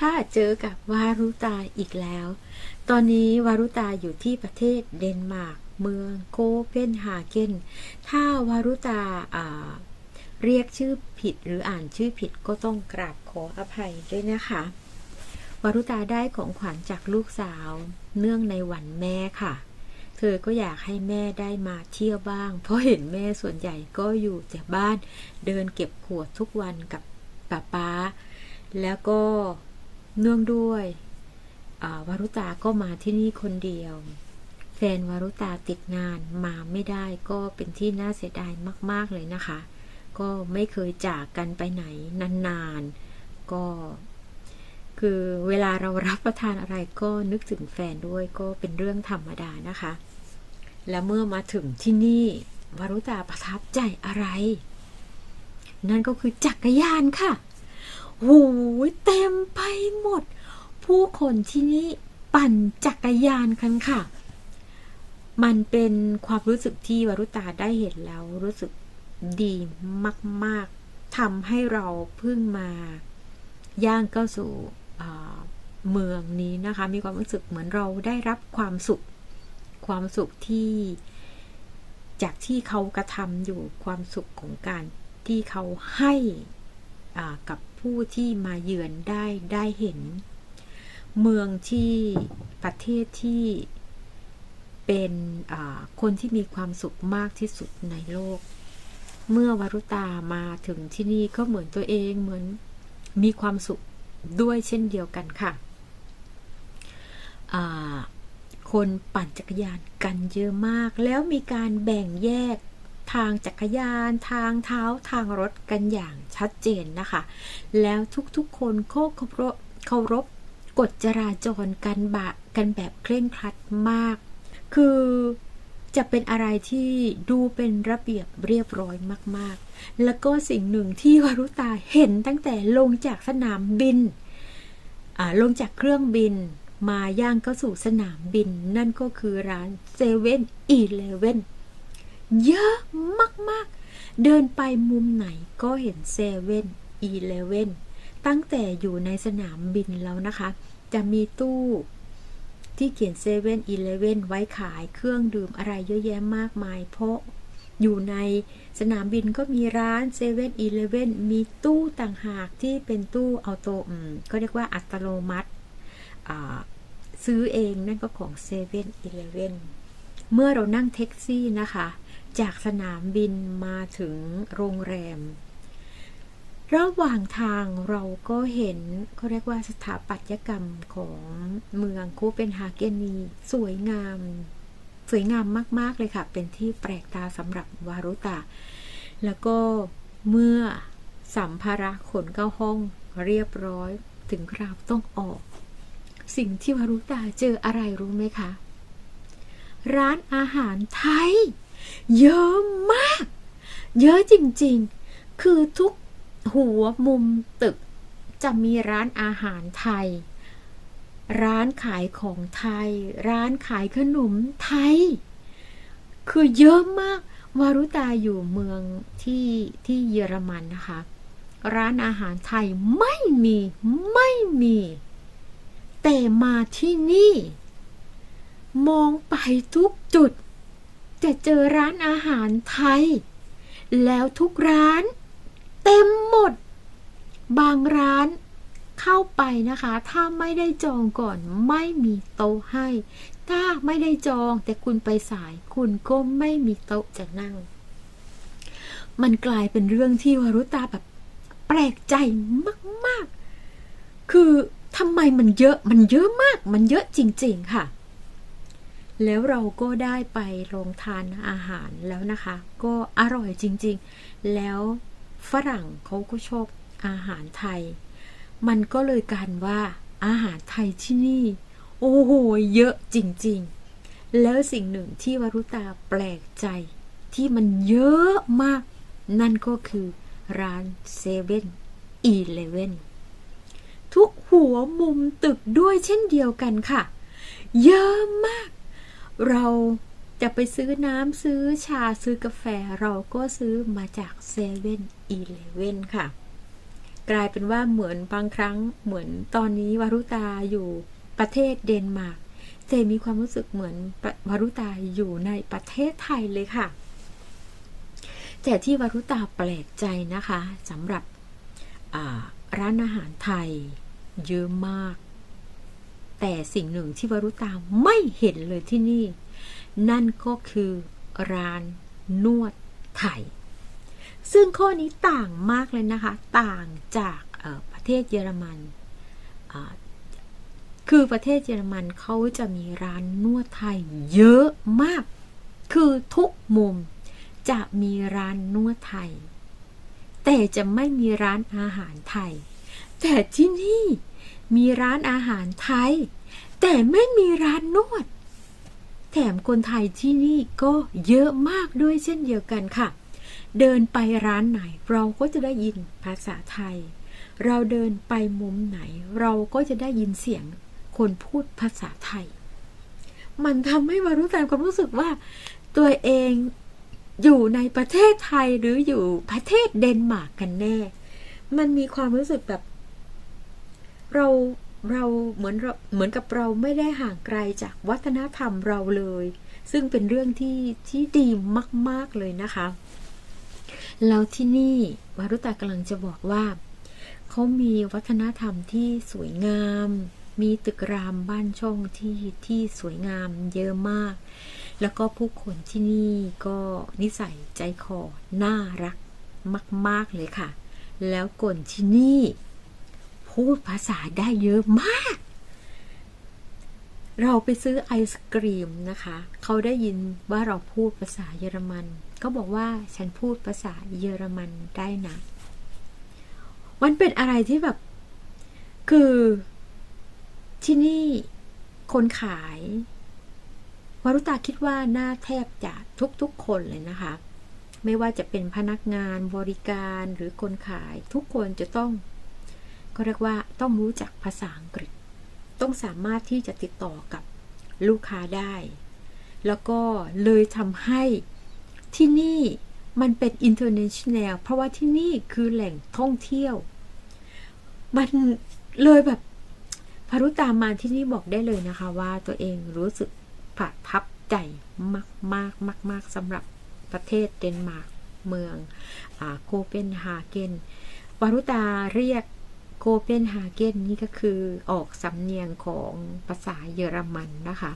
ค่ะ เจอกับวารุตาอีกแล้ว ตอนนี้วารุตาอยู่ที่ประเทศเดนมาร์ก เมืองโคเปนฮาเกน ถ้าวารุตาาเรียกชื่อผิดหรืออ่านชื่อผิดก็ต้องกราบขออภัยด้วยนะคะ วารุตาได้ของขวัญจากลูกสาว เนื่องในวันแม่ค่ะ เธอก็อยากให้แม่ได้มาเที่ยวบ้าง เพราะเห็นแม่ส่วนใหญ่ก็อยู่แต่บ้าน เดินเก็บขวดทุกวันกับป้าป๊าแล้วก็ เนื่องด้วยวารุตาก็มาที่นี่คนเดียว แฟนวารุตาติดงานมาไม่ได้ก็เป็นที่น่าเสียดายมาก ๆ เลยนะคะ ก็ไม่เคยจากกันไปไหนนานๆ ก็ คือเวลาเรารับประทานอะไรก็นึกถึงแฟนด้วยก็เป็นเรื่องธรรมดานะคะ และเมื่อมาถึงที่นี่วารุตาประทับใจอะไร นั่นก็คือจักรยานค่ะ โอ้ยเต็มไปหมด ผู้คนที่นี่ปั่นจักรยานกันค่ะ มันเป็นความรู้สึกที่วรุตาได้เห็นแล้วรู้สึกดีมาก ๆทำให้เราเพิ่งมาย่างเข้าสู่เมืองนี้นะคะ มีความรู้สึกเหมือนเราได้รับความสุข ความสุขที่จากที่เขากระทำอยู่ความสุขของการที่เขาให้กับ ผู้ที่มาเยือนได้ได้เห็น เมืองที่ประเทศที่เป็นคนที่มีความสุขมากที่สุดในโลก เมื่อวรุตามาถึงที่นี่ก็เหมือนตัวเองเหมือนมีความสุขด้วยเช่นเดียวกันค่ะ คนปั่นจักรยานกันเยอะมาก แล้วมีการแบ่งแยก ทางจักรยาน ทางเท้าทางรถกันอย่างชัดเจนนะคะ แล้วทุกๆคนก็เคารพเคารพกฎจราจรกันบะกันแบบเคร่งครัดมาก คือจะเป็นอะไรที่ดูเป็นระเบียบเรียบร้อยมากๆ แล้วก็สิ่งหนึ่งที่วารุตาเห็นตั้งแต่ลงจากสนามบิน ลงจากเครื่องบินมาย่างเข้าสู่สนามบิน นั่นก็คือร้านเซเว่นอีเลเว่น เยอะมากๆ เดินไปมุมไหนก็เห็นเซเว่นอีเลเว่นตั้งแต่อยู่ในสนามบินแล้วนะคะ จะมีตู้ที่เขียนเซเว่นอีเลเว่นไว้ขายเครื่องดื่มอะไรเยอะแยะมากมาย เพราะอยู่ในสนามบินก็มีร้านเซเว่นอีเลเว่นมีตู้ต่างหากที่เป็นตู้อัตโตอืมก็เรียกว่าอัตโนมัติซื้อเองนั่นก็ของเซเว่นอีเลเว่นเมื่อเรานั่งแท็กซี่นะคะ จากสนามบินมาถึงโรงแรม ระหว่างทางเราก็เห็นเขาเรียกว่าสถาปัตยกรรมของเมืองโคเปนฮาเกนนีสวยงาม สวยงามมาก ๆ เลยค่ะ เป็นที่แปลกตาสำหรับวารุตา แล้วก็เมื่อสัมภาระขนเข้าห้องเรียบร้อยถึงคราวต้องออก สิ่งที่วารุตาเจออะไรรู้ไหมคะ ร้านอาหารไทย เยอะมาก เยอะจริงๆ คือทุกหัวมุมตึกจะมีร้านอาหารไทย ร้านขายของไทย ร้านขายขนมไทย คือเยอะมาก วารุตาอยู่เมืองที่ที่เยอรมันนะคะ ร้านอาหารไทยไม่มี ไม่มี แต่มาที่นี่ มองไปทุกจุด จะเจอร้านอาหารไทย แล้วทุกร้านเต็มหมด บางร้านเข้าไปนะคะ ถ้าไม่ได้จองก่อนไม่มีโต๊ะให้ ถ้าไม่ได้จองแต่คุณไปสาย คุณก็ไม่มีโต๊ะจะนั่ง มันกลายเป็นเรื่องที่วารุตาแบบแปลกใจมาก ๆ คือทำไมมันเยอะมันเยอะมาก มันเยอะจริง ๆ ค่ะ แล้วเราก็ได้ไปลองทานอาหารแล้วนะคะ ก็อร่อยจริงๆ แล้วฝรั่งเขาก็ชอบอาหารไทย มันก็เลยกันว่าอาหารไทยที่นี่ โอ้โห เยอะจริงๆ แล้วสิ่งหนึ่งที่วรุตาแปลกใจ ที่มันเยอะมาก นั่นก็คือร้านเซเว่นอีเลเว่นทุกหัวมุมตึกด้วยเช่นเดียวกันค่ะ เยอะมาก เราจะไปซื้อน้ำซื้อชาซื้อกาแฟเราก็ซื้อมาจากเซเว่นอีเลเว่นค่ะ กลายเป็นว่าเหมือนบางครั้งเหมือนตอนนี้วารุตาอยู่ประเทศเดนมาร์กเจมีความรู้สึกเหมือนวารุตาอยู่ในประเทศไทยเลยค่ะ แต่ที่วารุตาแปลกใจนะคะสำหรับร้านอาหารไทยเยอะมาก แต่สิ่งหนึ่งที่วารุตาไม่เห็นเลยที่นี่ นั่นก็คือร้านนวดไทย ซึ่งข้อนี้ต่างมากเลยนะคะ ต่างจากประเทศเยอรมัน คือประเทศเยอรมันเขาจะมีร้านนวดไทยเยอะมาก คือทุกมุมจะมีร้านนวดไทย แต่จะไม่มีร้านอาหารไทย แต่ที่นี่ มีร้านอาหารไทย แต่ไม่มีร้านนวด แถมคนไทยที่นี่ก็เยอะมากด้วยเช่นเดียวกันค่ะ เดินไปร้านไหนเราก็จะได้ยินภาษาไทย เราเดินไปมุมไหน เราก็จะได้ยินเสียงคนพูดภาษาไทย มันทำให้มารู้แต่ความรู้สึกว่า ตัวเองอยู่ในประเทศไทยหรืออยู่ประเทศเดนมาร์กกันแน่ มันมีความรู้สึกแบบ เราเราเหมือนเหมือนกับเราไม่ได้ห่างไกลจากวัฒนธรรมเราเลย ซึ่งเป็นเรื่องที่ที่ดีมาก ๆ เลยนะคะแล้วที่นี่วารุตากำลังจะบอกว่า เขามีวัฒนธรรมที่สวยงาม มีตึกรามบ้านช่องที่ที่สวยงามเยอะมาก แล้วก็ผู้คนที่นี่ก็นิสัยใจคอ น่ารักมาก ๆ เลยค่ะ แล้วคนที่นี่ พูดภาษาได้เยอะมาก เราไปซื้อไอศกรีมนะคะ เขาได้ยินว่าเราพูดภาษาเยอรมันก็บอกว่าฉันพูดภาษาเยอรมันได้นะมันเป็นอะไรที่แบบ คือที่นี่คนขายวารุตาคิดว่าน้าแทบจะทุกๆคนเลยนะคะ ไม่ว่าจะเป็นพนักงานบริการหรือคนขายทุกคนจะต้อง ก็เรียกว่าต้องรู้จักภาษาอังกฤษ ต้องสามารถที่จะติดต่อกับลูกค้าได้ แล้วก็เลยทำให้ที่นี่มันเป็น international เพราะว่าที่นี่คือแหล่งท่องเที่ยว มันเลยแบบพารุตามาที่นี่บอกได้เลยนะคะว่าตัวเองรู้สึกประทับใจมากมากมากมากสำหรับประเทศเดนมาร์กเมืองอโคเปนฮาเกนวารุตาเรียก เปนฮาเกนนี่ก็คือออกสำเนียงของภาษาเยอรมันนะคะ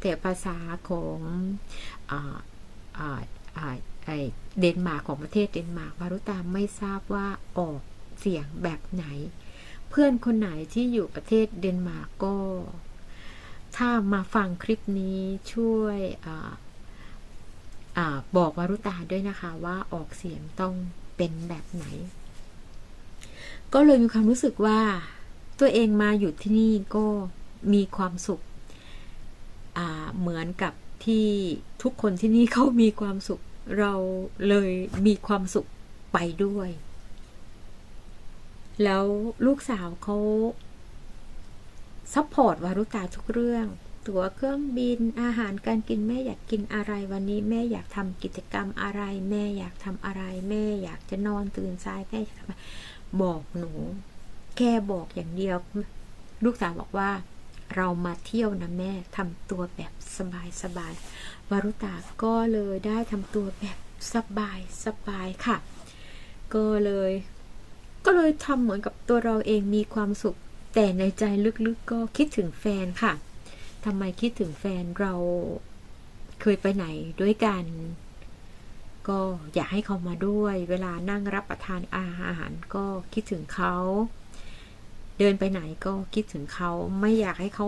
แต่ภาษาของเดนมาร์กของประเทศเดนมาร์กวารุตาไม่ทราบว่าออกเสียงแบบไหน เพื่อนคนไหนที่อยู่ประเทศเดนมาร์กก็ ถ้ามาฟังคลิปนี้ช่วยออบอกวารุตาด้วยนะคะว่าออกเสียงต้องเป็นแบบไหน ก็เลยมีความรู้สึกว่า ตัวเองมาอยู่ที่นี่ก็มีความสุข เหมือนกับที่ทุกคนที่นี่เขามีความสุข เราเลยมีความสุขไปด้วย แล้วลูกสาวเขาซัพพอร์ตวารุตาทุกเรื่อง ตั๋วเครื่องบินอาหารการกินแม่อยากกินอะไรวันนี้แม่อยากทำกิจกรรมอะไร แม่อยากทำอะไร แม่อยากจะนอนตื่นสายแม่ทำ บอกหนู แค่บอกอย่างเดียว ลูกสาวบอกว่า เรามาเที่ยวนะแม่ทำตัวแบบสบายสบายวารุตาก็เลยได้ทำตัวแบบสบายสบายค่ะ ก็เลย ก็เลยทำเหมือนกับตัวเราเองมีความสุข แต่ในใจลึกๆกก็คิดถึงแฟนค่ะทำไมคิดถึงแฟนเราเคยไปไหนด้วยกัน ก็อยากให้เขามาด้วย เวลานั่งรับประทานอาหารก็คิดถึงเขา เดินไปไหนก็คิดถึงเขาไม่อยากให้เขา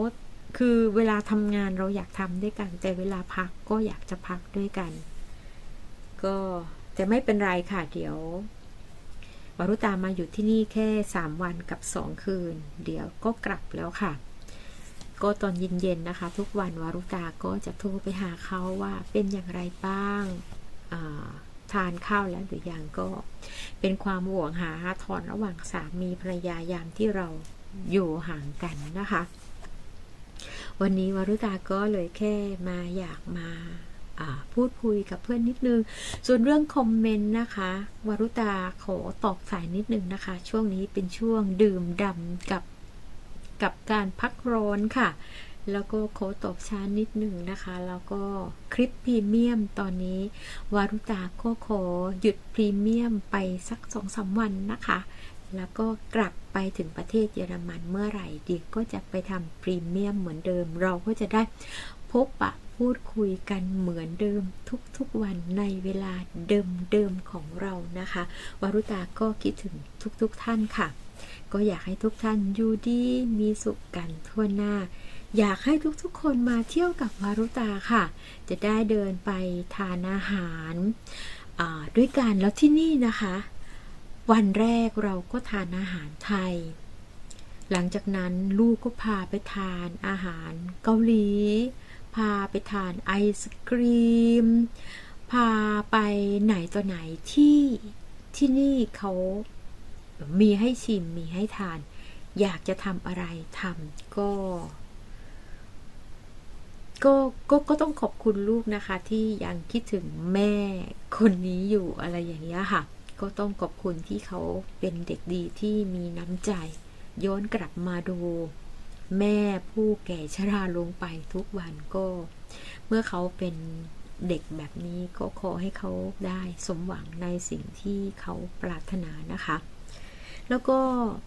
คือเวลาทำงานเราอยากทำด้วยกัน แต่เวลาพักก็อยากจะพักด้วยกัน ก็จะไม่เป็นไรค่ะเดี๋ยววารุตามาอยู่ที่นี่แค่สามวันกับสองคืน เดี๋ยวก็กลับแล้วค่ะ ก็ตอนเย็นๆนะคะ ทุกวันวารุตาก็จะโทรไปหาเขาว่าเป็นอย่างไรบ้าง ทานข้าวแล้วหรือยังก็ เป็นความห่วงหาทอนระหว่างสามีภรรยายามที่เราอยู่ห่างกันนะคะ วันนี้วรุตาก็เลยแค่มาอยากมาพูดคุยกับเพื่อนนิดนึง ส่วนเรื่องคอมเมนต์นะคะ วรุตาขอตอบสายนิดนึงนะคะ ช่วงนี้เป็นช่วงดื่มดำกับกับการพักร้อนค่ะ แล้วก็ขอตบช้านิดหนึ่งนะคะ แล้วก็คลิปพรีเมียมตอนนี้วารุตาก็ขอหยุดพรีเมียมไปสักสองสาวันนะคะ แล้วก็กลับไปถึงประเทศเยอรมันเมื่อไหร่ดีก็จะไปทำพรีเมียมเหมือนเดิม เราก็จะได้พบปะพูดคุยกันเหมือนเดิมทุกๆวันในเวลาเดิมๆของเรานะคะวารุตาก็คิดถึงทุกๆท่านค่ะ ก็อยากให้ทุกท่านอยู่ดีมีสุขกันทั่วหน้า อยากให้ทุกๆคนมาเที่ยวกับวารุตาค่ะ จะได้เดินไปทานอาหารด้วยกันแล้วที่นี่นะคะ วันแรกเราก็ทานอาหารไทย หลังจากนั้นลูกก็พาไปทานอาหารเกาหลี พาไปทานไอศกรีม พาไปไหนต่อไหนที่ที่นี่เขามีให้ชิมมีให้ทาน อยากจะทำอะไรทำก็ ก็ก็ก็ต้องขอบคุณลูกนะคะ ที่ยังคิดถึงแม่คนนี้อยู่อะไรอย่างเงี้ยค่ะ ก็ต้องขอบคุณที่เขาเป็นเด็กดีที่มีน้ำใจ ย้อนกลับมาดูแม่ผู้แก่ชราลงไปทุกวันก็ เมื่อเขาเป็นเด็กแบบนี้ก็ขอให้เขาได้สมหวังในสิ่งที่เขาปรารถนานะคะ แล้วก็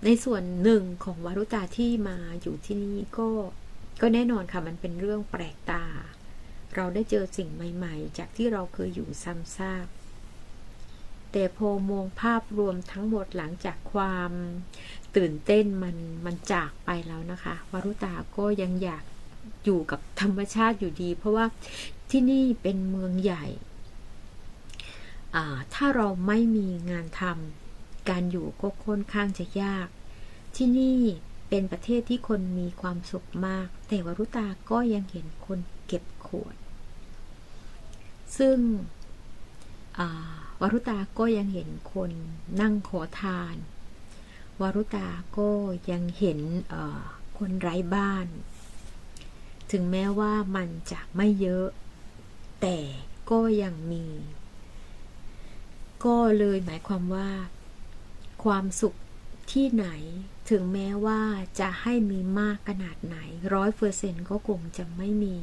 ในส่วนหนึ่งของวารุตาที่มาอยู่ที่นี่ก็ ก็แน่นอนค่ะมันเป็นเรื่องแปลกตา เราได้เจอสิ่งใหม่ๆ จากที่เราเคยอยู่ซ้ำซากแต่พอมองภาพรวมทั้งหมดหลังจากความตื่นเต้นมันมันจากไปแล้วนะคะวารุตาก็ยังอยากอยู่กับธรรมชาติอยู่ดี เพราะว่าที่นี่เป็นเมืองใหญ่ ถ้าเราไม่มีงานทำการอยู่ก็ค่อนข้างจะยาก ที่นี่ เป็นประเทศที่คนมีความสุขมาก แต่วรุตาก็ยังเห็นคนเก็บขวด ซึ่งวรุตาก็ยังเห็นคนนั่งขอทานวารุตาก็ยังเห็นคนไร้บ้าน ถึงแม้ว่ามันจะไม่เยอะ แต่ก็ยังมี ก็เลยหมายความว่า ความสุขที่ไหน ถึงแม้ว่าจะให้มีมากขนาดไหนร้อยเปอร์เซ็นก็คงจะไม่มี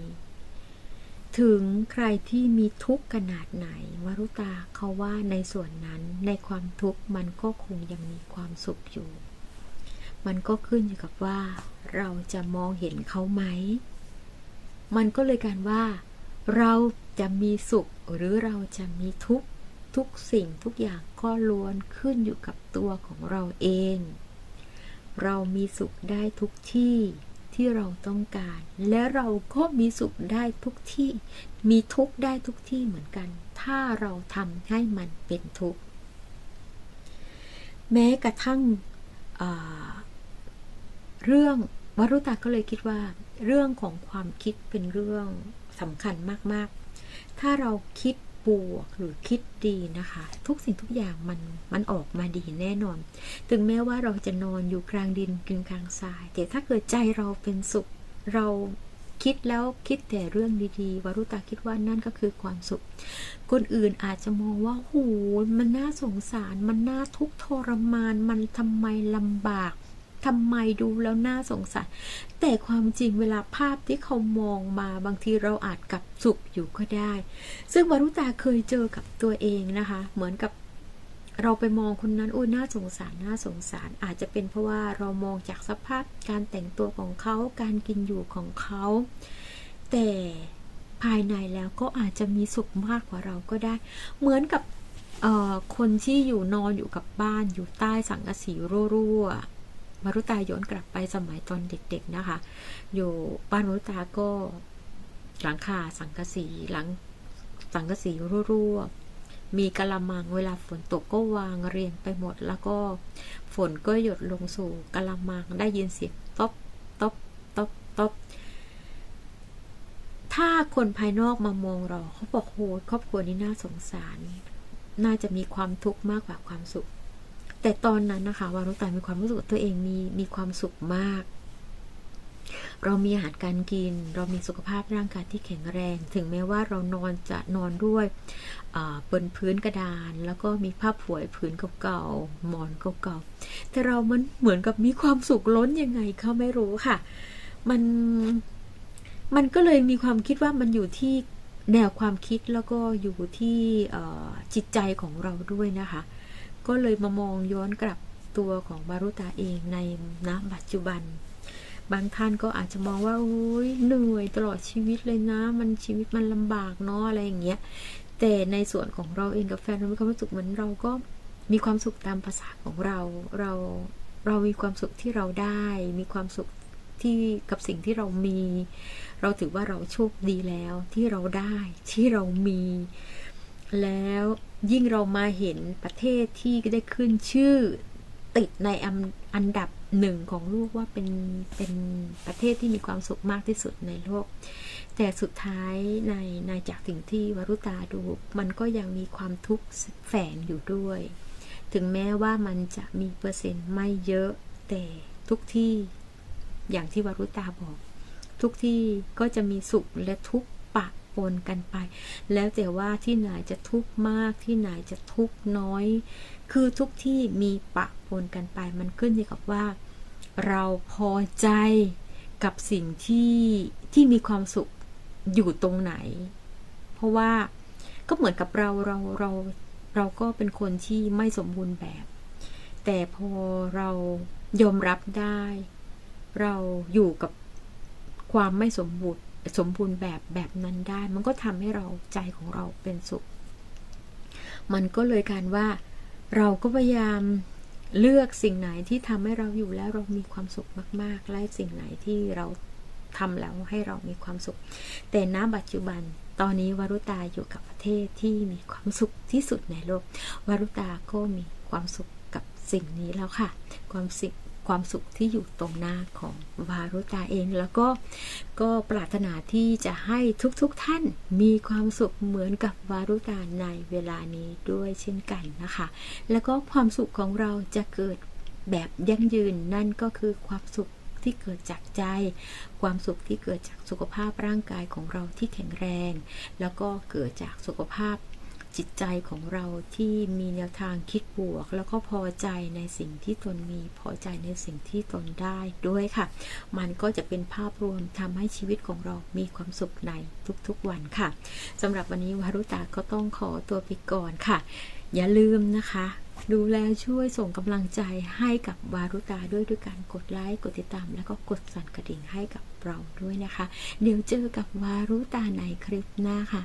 ถึงใครที่มีทุกข์ขนาดไหนวรุตาเขาว่าในส่วนนั้นในความทุกข์มันก็คงยังมีความสุขอยู่ มันก็ขึ้นอยู่กับว่า เราจะมองเห็นเขาไหม มันก็เลยการว่า เราจะมีสุขหรือเราจะมีทุกข์ทุกสิ่งทุกอย่างก็ล้วนขึ้นอยู่กับตัวของเราเอง เรามีสุขได้ทุกที่ที่เราต้องการ และเราก็มีสุขได้ทุกที่ มีทุกได้ทุกที่เหมือนกัน ถ้าเราทำให้มันเป็นทุกข์แม้กระทั่งเรื่องวรุตาก็เลยคิดว่า เรื่องของความคิดเป็นเรื่องสำคัญมาก ๆ ถ้าเราคิด บวกหรือคิดดีนะคะ ทุกสิ่งทุกอย่างมันมันออกมาดีแน่นอน ถึงแม้ว่าเราจะนอนอยู่กลางดินกึ่งกลางทราย แต่ถ้าเกิดใจเราเป็นสุขเราคิดแล้วคิดแต่เรื่องดีๆวรุตาคิดว่านั่นก็คือความสุข คนอื่นอาจจะมองว่าโหมันน่าสงสาร มันน่าทุกข์ทรมาน มันทำไมลำบาก ทำไมดูแล้วน่าสงสารแต่ความจริงเวลาภาพที่เขามองมาบางทีเราอาจกับสุขอยู่ก็ได้ ซึ่งวรุตาเคยเจอกับตัวเองนะคะ เหมือนกับเราไปมองคนนั้นโอ้ยน่าสงสารน่าสงสาร อาจจะเป็นเพราะว่าเรามองจากสภาพการแต่งตัวของเขาการกินอยู่ของเขา แต่ภายในแล้วก็อาจจะมีสุขมากกว่าเราก็ได้ เหมือนกับคนที่อยู่นอนอยู่กับบ้านอยู่ใต้สังกะสีรั่ว มารุตาย้อนกลับไปสมัยตอนเด็กๆนะคะ อยู่บ้านมารุตาก็หลังคาสังกะสีหลังสังกะสีรั่วๆมีกะละมังเวลาฝนตกก็วางเรียงไปหมด แล้วก็ฝนก็หยดลงสู่กะละมังได้ยินเสียงตบตบตบตบถ้าคนภายนอกมามองเราเขาบอกโหครอบครัวนี้น่าสงสาร น่าจะมีความทุกข์มากกว่าความสุข แต่ตอนนั้นนะคะ วารุตามีความรู้สึกตัวเองมีมีความสุขมาก เรามีอาหารการกิน เรามีสุขภาพร่างกายที่แข็งแรง ถึงแม้ว่าเรานอนจะนอนด้วยบนพื้นกระดาน แล้วก็มีผ้าผวยพื้นเก่าๆหมอนเก่าๆแต่เรามันเหมือนกับมีความสุขล้นยังไงเขาไม่รู้ค่ะ มันมันก็เลยมีความคิดว่ามันอยู่ที่แนวความคิดแล้วก็อยู่ที่จิตใจของเราด้วยนะคะ ก็เลยมามองย้อนกลับตัวของบารุตาเองในณปัจจุบัน บางท่านก็อาจจะมองว่าโอ้ยเหนื่อยตลอดชีวิตเลยนะ มันชีวิตมันลำบากเนาะอะไรอย่างเงี้ย แต่ในส่วนของเราเองกับแฟนเรามีความรู้สึกเหมือนเราก็มีความสุขตามภาษาของเรา เราเรามีความสุขที่เราได้ มีความสุขที่กับสิ่งที่เรามี เราถือว่าเราโชคดีแล้วที่เราได้ที่เรามี แล้ว ยิ่งเรามาเห็นประเทศที่ได้ขึ้นชื่อ ติดในอันดับหนึ่งของโลกว่าเป็นเป็นประเทศที่มีความสุขมากที่สุดในโลก แต่สุดท้ายในในจากสิ่งที่วรุตาดู มันก็ยังมีความทุกข์แฝงอยู่ด้วย ถึงแม้ว่ามันจะมีเปอร์เซ็นต์ไม่เยอะแต่ทุกที่อย่างที่วรุตาบอก ทุกที่ก็จะมีสุขและทุกข์ปะปนกันไป แล้วแต่ว่าที่ไหนจะทุกข์มากที่ไหนจะทุกข์น้อย คือทุกที่มีปะปนกันไปมันขึ้นอยู่กับว่า เราพอใจกับสิ่งที่ที่มีความสุขอยู่ตรงไหน เพราะว่าก็เหมือนกับเราเราเราเราก็เป็นคนที่ไม่สมบูรณ์แบบ แต่พอเรายอมรับได้ เราอยู่กับความไม่สมบูรณ์ สมบูรณ์แบบแบบนั้นได้ มันก็ทำให้เราใจของเราเป็นสุข มันก็เลยการว่าเราก็พยายามเลือกสิ่งไหนที่ทำให้เราอยู่แล้วเรามีความสุขมาก ๆ และสิ่งไหนที่เราทำแล้วให้เรามีความสุข แต่ณปัจจุบันตอนนี้วรุตาอยู่กับประเทศที่มีความสุขที่สุดในโลก วรุตาก็มีความสุขกับสิ่งนี้แล้วค่ะ ความสิ่ง ความสุขที่อยู่ตรงหน้าของวารุตาเอง แล้วก็ก็ปรารถนาที่จะให้ทุกๆทท่านมีความสุขเหมือนกับวารุตาในเวลานี้ด้วยเช่นกันนะคะ แล้วก็ความสุขของเราจะเกิดแบบยั่งยืนนั่นก็คือความสุขที่เกิดจากใจ ความสุขที่เกิดจากสุขภาพร่างกายของเราที่แข็งแรง แล้วก็เกิดจากสุขภาพ จิตใจของเราที่มีแนวทางคิดบวก แล้วก็พอใจในสิ่งที่ตนมีพอใจในสิ่งที่ตนได้ด้วยค่ะ มันก็จะเป็นภาพรวมทำให้ชีวิตของเรามีความสุขในทุกๆวันค่ะสำหรับวันนี้วารุตาก็ต้องขอตัวไปก่อนค่ะ อย่าลืมนะคะดูแลช่วยส่งกำลังใจให้กับวารุตาด้วยด้วยการกดไลค์กดติดตาม แล้วก็กดสั่นกระดิ่งให้กับเราด้วยนะคะ เดี๋ยวเจอกับวารุตาในคลิปหน้าค่ะ